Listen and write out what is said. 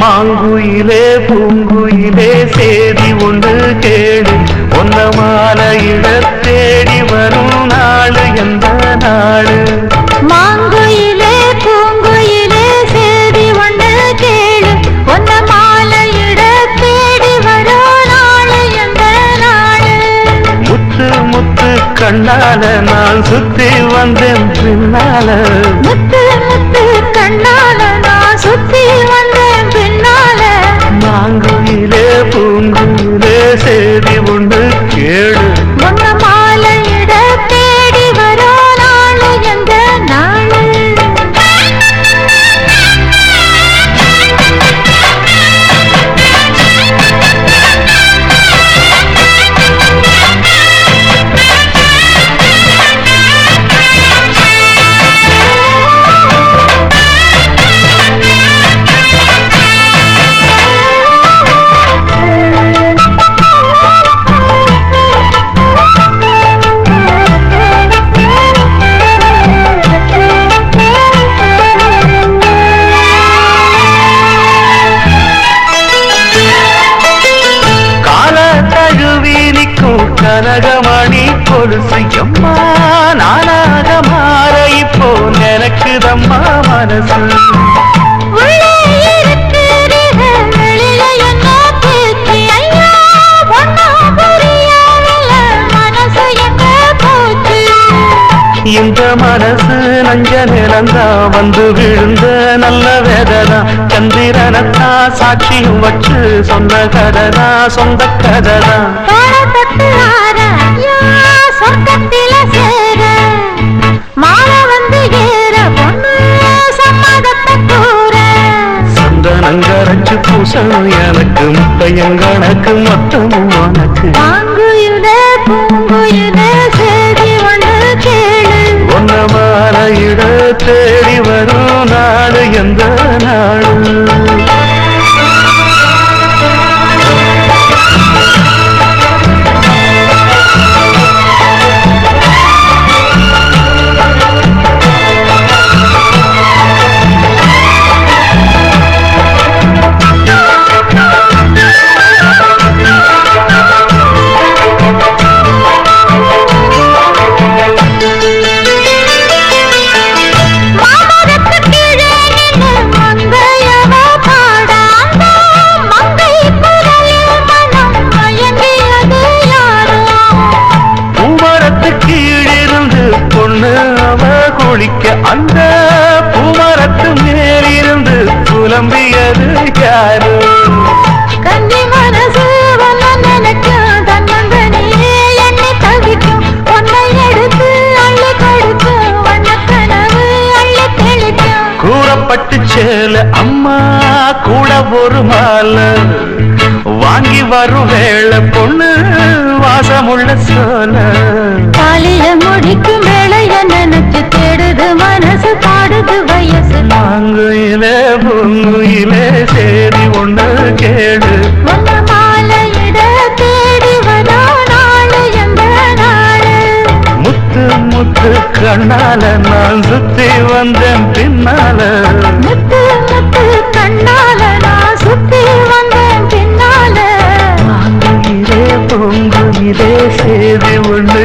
மாங்குயிலே பூங்குயிலே சேதி ஒன்று கேடு ஒன்ன மாலையிட தேடி வரும் நாடு எந்த நாடு மாங்குயிலே பூங்குயிலே சேதி ஒன்று கேளு. ஒன்ன மாலையிட தேடி வரோ நாளு எந்த நாளு? முத்து முத்து கண்ணால நான் சுத்தி வந்தேன் பின்னால. முத்து முத்து கண்ணால கனகமணி கொலுசு எம்மா நானாக மாற இப்போ நினைக்குதம்மா மனசு? இந்த மனசு நஞ்ச நிலந்தா வந்து விழுந்த நல்ல வேதனா. சந்திரனத்தா சாட்சியும் வச்சு சொன்ன கதனா சொந்த கதனா சந்தனங்கரைச்சு பூசணும் எனக்கு முத்தையங்கணக்கு மொத்தமும் உனக்கு. ஒன்ன மாலையிட தேடி வரும் நாடு எந்த பொண்ணு அவ குளிக்க அந்த பூமரத்து மேலிருந்து புலம்பியது யாரு? கன்னி மனசு. கூறப்பட்டு சேல அம்மா கூட ஒரு மாலை. வாங்கி வரும் வேளை பொண்ணு வாசமுள்ள சோல. முடிக்கும் வேளைய நினைச்சு தேடுது மனசு பாடுது வயசு மாங்குயில பொங்குயில சேரி ஒண்ணு கேடு. முத்து கண்ணால நான் சுத்தி வந்தேன் பின்னால. முத்து முத்து கண்ணால நான் சுத்தி வந்தேன் பின்னால. மாங்குயிலே பொங்குயிலே சேதி ஒண்ணு